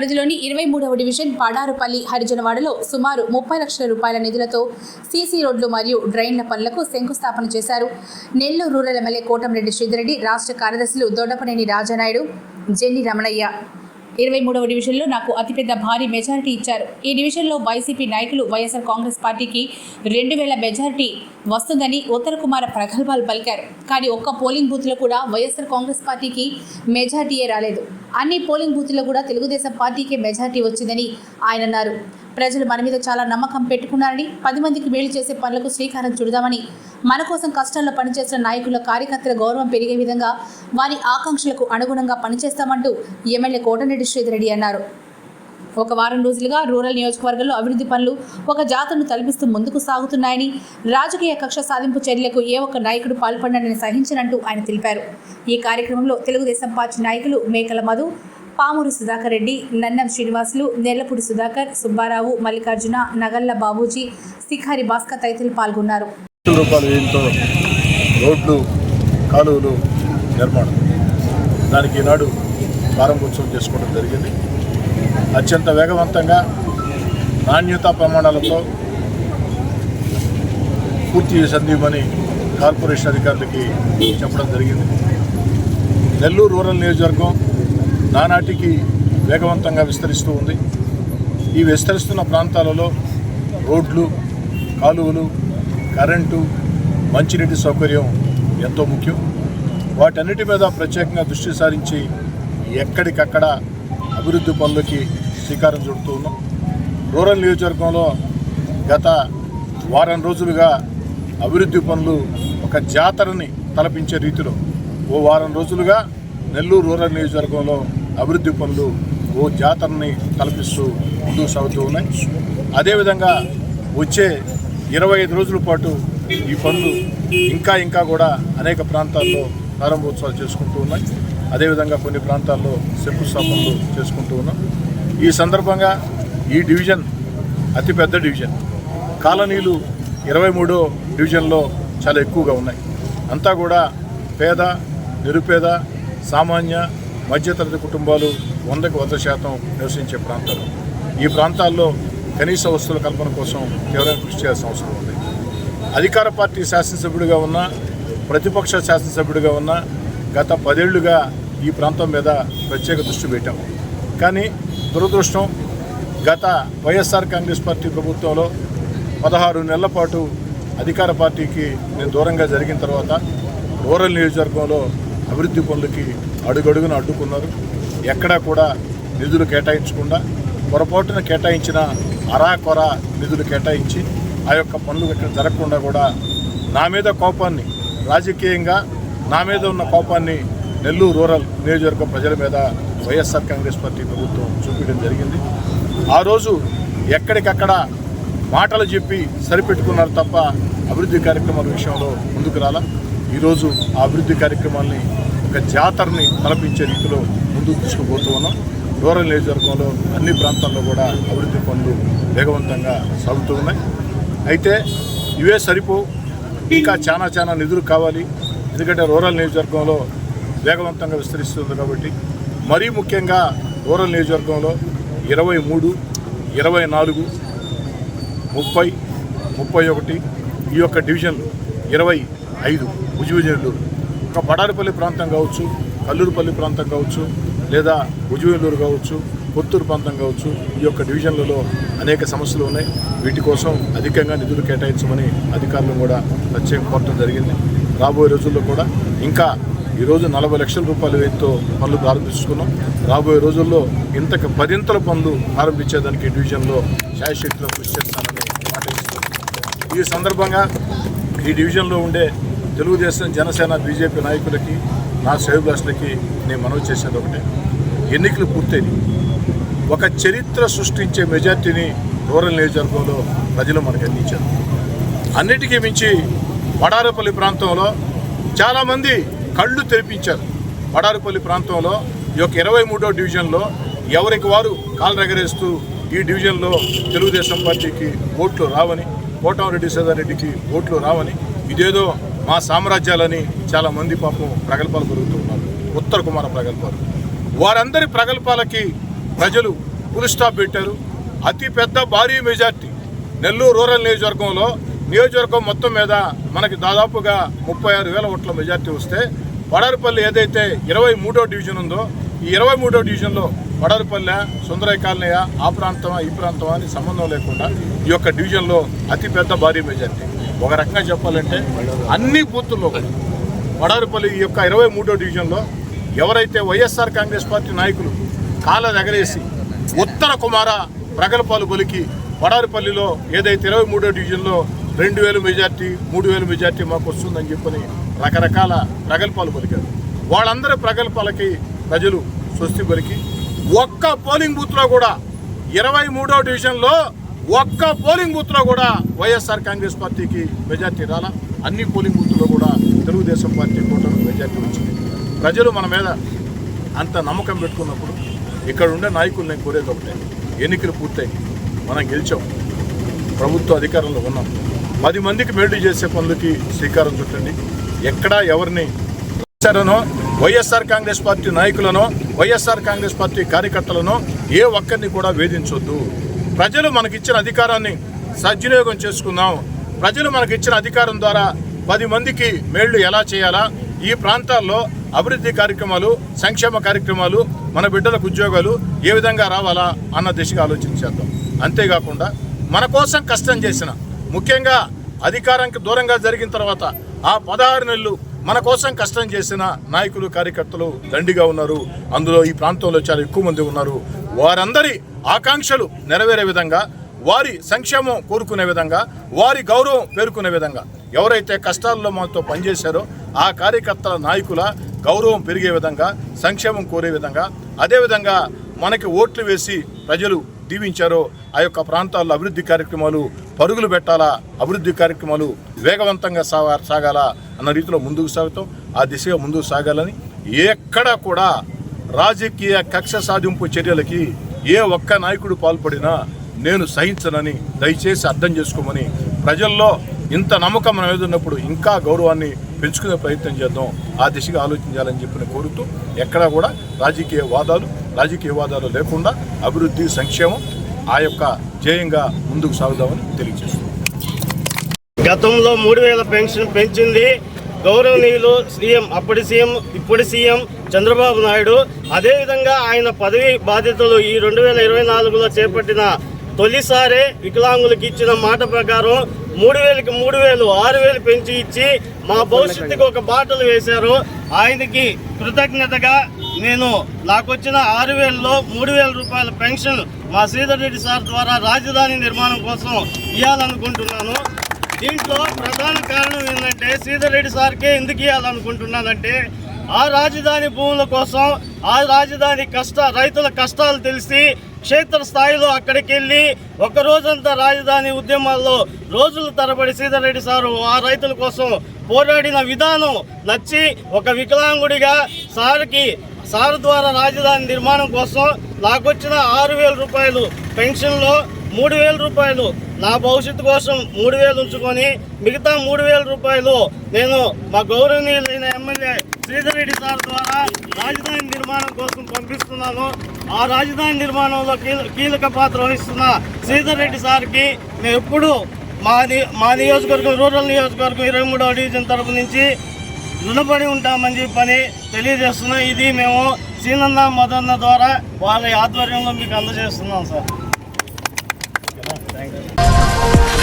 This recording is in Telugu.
పరిధిలోని ఇరవై మూడవ డివిజన్ పాడారుపల్లి హరిజనవాడలో సుమారు ముప్పై లక్షల రూపాయల నిధులతో సీసీ రోడ్లు మరియు డ్రైన్ల పనులకు శంకుస్థాపన చేశారు. నెల్లూరు రూరల్ ఎమ్మెల్యే కోటంరెడ్డి శ్రీధరెడ్డి రాష్ట్ర కార్యదర్శులు దొడ్డపనేని రాజానాయుడు జెన్ని రమణయ్య. ఇరవై మూడవ డివిజన్లో నాకు అతిపెద్ద భారీ మెజారిటీ ఇచ్చారు. ఈ డివిజన్లో వైసీపీ నాయకులు వైఎస్ఆర్ కాంగ్రెస్ పార్టీకి రెండు వేల మెజారిటీ వస్తుందని ఉత్తర కుమార ప్రగల్భాలు పలికారు. కానీ ఒక్క పోలింగ్ బూత్లో కూడా వైఎస్ఆర్ కాంగ్రెస్ పార్టీకి మెజారిటీయే రాలేదు. అన్ని పోలింగ్ బూత్లో కూడా తెలుగుదేశం పార్టీకే మెజారిటీ వచ్చిందని ఆయన అన్నారు. ప్రజలు మన మీద చాలా నమ్మకం పెట్టుకున్నారని పది మందికి మేలు చేసే పనులకు శ్రీకారం చుడదామని మన కోసం కష్టంలో పనిచేసిన నాయకుల కార్యకర్తల గౌరవం పెరిగే విధంగా వారి ఆకాంక్షలకు అనుగుణంగా పనిచేస్తామంటూ ఎమ్మెల్యే కోటరెడ్డి శ్రీధరెడ్డి అన్నారు. ఒక వారం రోజులుగా రూరల్ నియోజకవర్గంలో అభివృద్ధి పనులు ఒక జాతరను తలపిస్తూ ముందుకు సాగుతున్నాయని రాజకీయ కక్ష సాధింపు చర్యలకు ఏ ఒక్క నాయకుడు పాల్పడినని సహించనంటూ ఆయన తెలిపారు. ఈ కార్యక్రమంలో తెలుగుదేశం పార్టీ నాయకులు మేకల మధు పామూరు సుధాకర్ రెడ్డి నన్నం శ్రీనివాసులు నెల్లపూడి సుధాకర్ సుబ్బారావు మల్లికార్జున నగల్ల బాబూజీ శిఖారి భాస్కర్ తదితరులు పాల్గొన్నారు. లక్షల రూపాయలు వ్యయంతో రోడ్లు కాలువలు నిర్మాణం. దానికి ఈనాడు ప్రారంభోత్సవం చేసుకోవడం జరిగింది. అత్యంత వేగవంతంగా నాణ్యతా ప్రమాణాలతో పూర్తి సందీపని కార్పొరేషన్ అధికారులకి చెప్పడం జరిగింది. నెల్లూరు రూరల్ నియోజకవర్గం నానాటికి వేగవంతంగా విస్తరిస్తూ ఉంది. ఈ విస్తరిస్తున్న ప్రాంతాలలో రోడ్లు కాలువలు కరెంటు మంచినీటి సౌకర్యం ఎంతో ముఖ్యం. వాటన్నిటి మీద ప్రత్యేకంగా దృష్టి సారించి ఎక్కడికక్కడ అభివృద్ధి పనులకి శ్రీకారం చుడుతూ ఉన్నాం. రూరల్ నియోజకవర్గంలో గత వారం రోజులుగా అభివృద్ధి పనులు ఒక జాతరని తలపించే రీతిలో ఓ వారం రోజులుగా నెల్లూరు రూరల్ నియోజకవర్గంలో అభివృద్ధి పనులు ఓ జాతరని తలపిస్తూ ముందుకు సాగుతూ ఉన్నాయి. అదేవిధంగా వచ్చే ఇరవై ఐదు రోజుల పాటు ఈ పనులు ఇంకా ఇంకా కూడా అనేక ప్రాంతాల్లో ప్రారంభోత్సవాలు చేసుకుంటూ ఉన్నాయి. అదేవిధంగా కొన్ని ప్రాంతాల్లో శంకుస్థాపనలు చేసుకుంటూ ఉన్నాం. ఈ సందర్భంగా ఈ డివిజన్ అతిపెద్ద డివిజన్. కాలనీలు ఇరవై మూడో డివిజన్లో చాలా ఎక్కువగా ఉన్నాయి. అంతా కూడా పేద నిరుపేద సామాన్య మధ్యతరగతి కుటుంబాలు వందకు వంద శాతం నివసించే ప్రాంతాలు. ఈ ప్రాంతాల్లో కనీస వస్తువుల కల్పన కోసం తీవ్రంగా కృషి చేయాల్సిన అవసరం ఉంది. అధికార పార్టీ శాసనసభ్యుడిగా ఉన్న ప్రతిపక్ష శాసనసభ్యుడిగా ఉన్న గత పదేళ్ళుగా ఈ ప్రాంతం మీద ప్రత్యేక దృష్టి పెట్టాము కానీ దురదృష్టం గత వైఎస్ఆర్ కాంగ్రెస్ పార్టీ ప్రభుత్వంలో పదహారు నెలల పాటు అధికార పార్టీకి నేను దూరంగా జరిగిన తర్వాత రూరల్ నియోజకవర్గంలో అభివృద్ధి పనులకి అడుగడుగున అడ్డుకున్నారు. ఎక్కడా కూడా నిధులు కేటాయించకుండా పొరపాటున కేటాయించిన అరాకొర నిధులు కేటాయించి ఆ యొక్క పనులు ఇక్కడ జరగకుండా కూడా నా మీద కోపాన్ని రాజకీయంగా నా మీద ఉన్న కోపాన్ని నెల్లూరు రూరల్ నియోజకవర్గ ప్రజల మీద వైఎస్ఆర్ కాంగ్రెస్ పార్టీ ప్రభుత్వం చూపించడం జరిగింది. ఆ రోజు ఎక్కడికక్కడ మాటలు చెప్పి సరిపెట్టుకున్నారు తప్ప అభివృద్ధి కార్యక్రమాల విషయంలో ముందుకు రాలా. ఈరోజు ఆ అభివృద్ధి కార్యక్రమాల్ని ఒక జాతరని తలపించే రీతిలో ముందుకు తీసుకుపోతూ ఉన్నాం. రూరల్ నియోజకవర్గంలో అన్ని ప్రాంతాల్లో కూడా అభివృద్ధి పనులు వేగవంతంగా సాగుతున్నాయి అయితే ఇవే సరిపో. ఇంకా చాలా చాలా నిధులు కావాలి. ఎందుకంటే రూరల్ నియోజకవర్గంలో వేగవంతంగా విస్తరిస్తుంది కాబట్టి. మరీ ముఖ్యంగా రూరల్ నియోజకవర్గంలో ఇరవై మూడు ఇరవై నాలుగు ముప్పై ముప్పై ఒకటి ఈ యొక్క డివిజన్లు ఇరవై ఐదు ఉజువిజనూరు ఒక బడారిపల్లి ప్రాంతం కావచ్చు కల్లూరుపల్లి ప్రాంతం కావచ్చు లేదా ఉజువేలూరు కావచ్చు కొత్తూరు ప్రాంతం కావచ్చు ఈ యొక్క డివిజన్లలో అనేక సమస్యలు ఉన్నాయి. వీటి కోసం అధికంగా నిధులు కేటాయించమని అధికారులు కూడా ప్రత్యేకం కోరటం జరిగింది. రాబోయే రోజుల్లో కూడా ఇంకా ఈరోజు నలభై లక్షల రూపాయల వ్యయంతో పనులు ప్రారంభించుకున్నాం. రాబోయే రోజుల్లో ఇంతకు పదింతల పనులు ప్రారంభించేదానికి డివిజన్లో శాయశక్తిలో కృషి చేస్తానని మాట ఈ సందర్భంగా ఈ డివిజన్లో ఉండే తెలుగుదేశం జనసేన బీజేపీ నాయకులకి నా శ్రేయోభిలాషులకి నేను మనవి చేసేది ఒకటే. ఎన్నికలు పూర్తయింది ఒక చరిత్ర సృష్టించే మెజార్టీని రూరల్ నియోజకవర్గంలో ప్రజలు మనకు అందించారు. అన్నిటికీ మించి వడారపల్లి ప్రాంతంలో చాలామంది కళ్ళు తెరిపించారు. వడారపల్లి ప్రాంతంలో ఈ యొక్క ఇరవై మూడో డివిజన్లో ఎవరికి వారు కాలరగరేస్తూ ఈ డివిజన్లో తెలుగుదేశం పార్టీకి ఓట్లు రావని కోటమిరెడ్డి సదారెడ్డికి ఓట్లు రావని ఇదేదో మా సామ్రాజ్యాలని చాలామంది పాపం ప్రగల్భాలు పెరుగుతూ ఉన్నారు. ఉత్తర కుమార ప్రగల్భాలు. వారందరి ప్రగల్భాలకి ప్రజలు ఫుల్ స్టాప్ పెట్టారు. అతి పెద్ద భారీ మెజార్టీ. నెల్లూరు రూరల్ నియోజకవర్గంలో నియోజకవర్గం మొత్తం మీద మనకి దాదాపుగా ముప్పై ఆరు వేల ఓట్ల మెజార్టీ వస్తే వడారిపల్లి ఏదైతే ఇరవై మూడో డివిజన్ ఉందో ఈ ఇరవై మూడో డివిజన్లో వడారిపల్లె సుందరయ్య కాలనీయ ఆ ప్రాంతమా ఈ ప్రాంతమా అని సంబంధం లేకుండా ఈ యొక్క డివిజన్లో అతిపెద్ద భారీ మెజార్టీ. ఒక రకంగా చెప్పాలంటే అన్ని బూతుల్లో కూడా వడారిపల్లి ఈ యొక్క ఇరవై మూడో డివిజన్లో ఎవరైతే వైఎస్ఆర్ కాంగ్రెస్ పార్టీ నాయకులు కాళ్ళ ఎగరేసి ఉత్తర కుమార ప్రగల్పాలు బలికి వడారిపల్లిలో ఏదైతే ఇరవై మూడో డివిజన్లో రెండు వేలు మెజార్టీ మూడు వేలు మెజార్టీ మాకు వస్తుందని చెప్పని రకరకాల ప్రగల్పాలు పలికారు వాళ్ళందరి ప్రగల్పాలకి ప్రజలు స్వస్తి పలికి ఒక్క పోలింగ్ బూత్లో కూడా ఇరవై మూడో డివిజన్లో ఒక్క పోలింగ్ బూత్లో కూడా వైఎస్ఆర్ కాంగ్రెస్ పార్టీకి మెజార్టీ రాలా. అన్ని పోలింగ్ బూత్లో కూడా తెలుగుదేశం పార్టీ కూటమి మెజార్టీ వచ్చింది. ప్రజలు మన మీద అంత నమ్మకం పెట్టుకున్నప్పుడు ఇక్కడ ఉండే నాయకులు నేను కోరేది ఒకటే. ఎన్నికలు పూర్తయి మనం గెలిచాం. ప్రభుత్వ అధికారంలో ఉన్నాం. పది మందికి మేలు చేసే పనులకి శ్రీకారం చుట్టండి. ఎక్కడా ఎవరిని చేశారనో వైఎస్ఆర్ కాంగ్రెస్ పార్టీ నాయకులను వైఎస్ఆర్ కాంగ్రెస్ పార్టీ కార్యకర్తలను ఏ ఒక్కరిని కూడా వేధించొద్దు. ప్రజలు మనకిచ్చిన అధికారాన్ని సద్వినియోగం చేసుకుందాం. ప్రజలు మనకిచ్చిన అధికారం ద్వారా పది మందికి మేళ్ళు ఎలా చేయాలా? ఈ ప్రాంతాల్లో అభివృద్ధి కార్యక్రమాలు సంక్షేమ కార్యక్రమాలు మన బిడ్డలకు ఉద్యోగాలు ఏ విధంగా రావాలా అన్న దిశగా ఆలోచించేద్దాం అంతేకాకుండా మన కోసం కష్టం చేసిన ముఖ్యంగా అధికారానికి దూరంగా జరిగిన తర్వాత ఆ పదహారు నెలలు మన కోసం కష్టం చేసిన నాయకులు కార్యకర్తలు దండిగా ఉన్నారు. అందులో ఈ ప్రాంతంలో చాలా ఎక్కువ మంది ఉన్నారు. వారందరి ఆకాంక్షలు నెరవేరే విధంగా వారి సంక్షేమం కోరుకునే విధంగా వారి గౌరవం పేర్కొనే విధంగా ఎవరైతే కష్టాల్లో మనతో పనిచేశారో ఆ కార్యకర్తల నాయకుల గౌరవం పెరిగే విధంగా సంక్షేమం కోరే విధంగా అదేవిధంగా మనకి ఓట్లు వేసి ప్రజలు దీవించారో ఆ యొక్క ప్రాంతాల్లో అభివృద్ధి కార్యక్రమాలు పరుగులు పెట్టాలా అభివృద్ధి కార్యక్రమాలు వేగవంతంగా సాగా సాగాలా అన్న రీతిలో ముందుకు సాగుతాం. ఆ దిశగా ముందుకు సాగాలని ఎక్కడా కూడా రాజకీయ కక్ష సాధింపు చర్యలకి ఏ ఒక్క నాయకుడు పాల్పడినా నేను సహించనని దయచేసి అర్థం చేసుకోమని ప్రజల్లో ఇంత నమ్మకం మన మీద ఉన్నప్పుడు ఇంకా గౌరవాన్ని పెంచుకునే ప్రయత్నం చేద్దాం. ఆ దిశగా ఆలోచించాలని చెప్పిన కోరుతూ ఎక్కడా కూడా రాజకీయ వాదాలు రాజకీయ వాదాలు లేకుండా అభివృద్ధి సంక్షేమం ఆ యొక్క ధ్యేయంగా ముందుకు సాగుదామని తెలియజేస్తున్నాం. గతంలో మూడు వేల పెన్షన్ పెంచింది గౌరవనీయులు సీఎం అప్పటి సీఎం ఇప్పటి సీఎం చంద్రబాబు నాయుడు. అదేవిధంగా ఆయన పదవి బాధ్యతలు ఈ రెండు వేల ఇరవై నాలుగులో చేపట్టిన తొలిసారే వికలాంగులకు ఇచ్చిన మాట ప్రకారం మూడు వేలకి మూడు వేలు ఆరు వేలు పెంచి ఇచ్చి మా భవిష్యత్తుకి ఒక బాటలు వేశారు. ఆయనకి కృతజ్ఞతగా నేను నాకు వచ్చిన ఆరు వేలలో మూడు వేల రూపాయల పెన్షన్ మా శ్రీధర్ రెడ్డి సార్ ద్వారా రాజధాని నిర్మాణం కోసం ఇవ్వాలనుకుంటున్నాను దీంట్లో ప్రధాన కారణం ఏంటంటే శ్రీధర్ రెడ్డి సార్కే ఎందుకు ఇవ్వాలనుకుంటున్నానంటే ఆ రాజధాని భూముల కోసం ఆ రాజధాని కష్ట రైతుల కష్టాలు తెలిసి క్షేత్ర స్థాయిలో అక్కడికి వెళ్ళి ఒక రోజంతా రాజధాని ఉద్యమాల్లో రోజుల తరబడి సీతారెడ్డి సారు ఆ రైతుల కోసం పోరాడిన విధానం నచ్చి ఒక వికలాంగుడిగా సార్కి సార్ ద్వారా రాజధాని నిర్మాణం కోసం నాకు వచ్చిన ఆరు వేల రూపాయలు పెన్షన్లో మూడు వేల రూపాయలు నా భవిష్యత్తు కోసం మూడు వేలు ఉంచుకొని మిగతా మూడు వేల రూపాయలు నేను మా గౌరవనీయులైన ఎమ్మెల్యే శ్రీధర్ రెడ్డి సార్ ద్వారా రాజధాని నిర్మాణం కోసం పంపిస్తున్నాను. ఆ రాజధాని నిర్మాణంలో కీల- కీలక పాత్ర వహిస్తున్న శ్రీధర్ రెడ్డి సార్కి మేము ఎప్పుడు మా మా నియోజకవర్గం రూరల్ నియోజకవర్గం ఇరవై మూడవ డివిజన్ తరపు నుంచి రుణపడి ఉంటామని చెప్పని తెలియజేస్తున్నాం. ఇది మేము సీనన్న మదన్న ద్వారా వాళ్ళ ఆధ్వర్యంలో మీకు అందజేస్తున్నాం సార్. Thank you